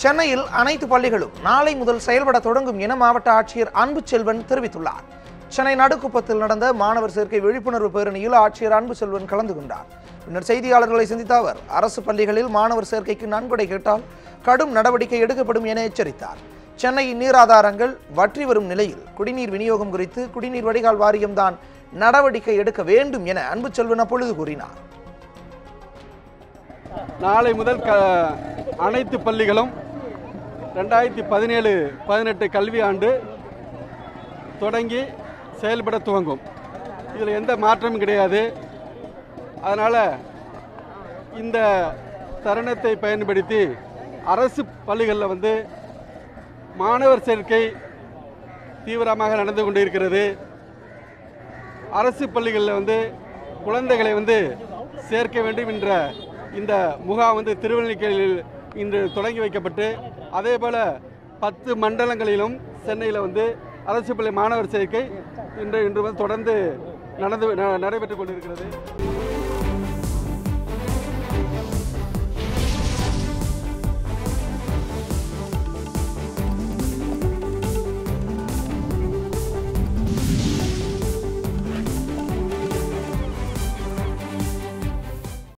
சென்னையில் அனைத்து பள்ளிகளும் நாளை முதல் செயல்பட தொடங்கும் என மாவட்ட ஆட்சியர் அன்பு செல்வன் தெரிவித்துள்ளார். சென்னை நடுக்குப்பத்தில் நடந்த மாணவர் சேர்க்கை விழிப்புணர்வு பேரணியில் ஆட்சியர் அன்பு செல்வன் கலந்து கொண்டார். பின்னர் செய்தியாளர்களை சந்தித்த அவர் அரசு பள்ளிகளில் மாணவர் சேர்க்கைக்கு நன்கொடை கேட்டால் கடும் நடவடிக்கை எடுக்கப்படும் என எச்சரித்தார். சென்னையின் நீர் ஆதாரங்கள் வற்றி வரும் நிலையில் குடிநீர் விநியோகம் குறித்து குடிநீர் வடிகால் வாரியம்தான் நடவடிக்கை எடுக்க வேண்டும் என அன்பு செல்வன் அப்பொழுது கூறினார். நாளை முதல் க அனைத்து பள்ளிகளும் ரெண்டாயிரத்தி பதினேழு பதினெட்டு கல்வி ஆண்டு தொடங்கி செயல்பட துவங்கும். இதில் எந்த மாற்றமும் கிடையாது. அதனால் இந்த தருணத்தை பயன்படுத்தி அரசு பள்ளிகளில் வந்து மாணவர் சேர்க்கை தீவிரமாக நடந்து கொண்டிருக்கிறது. அரசு பள்ளிகளில் வந்து குழந்தைகளை வந்து சேர்க்க வேண்டும் என்ற இந்த முகாம் வந்து திருவல்லிக்கேணியில் இன்று தொடங்கி வைக்கப்பட்டு அதே போல் பத்து மண்டலங்களிலும் சென்னையில் வந்து அரசு பள்ளி மாணவர் சேர்க்கை இன்று இன்று வந்து தொடர்ந்து நடந்து ந- நடைபெற்றுக் கொண்டிருக்கிறது.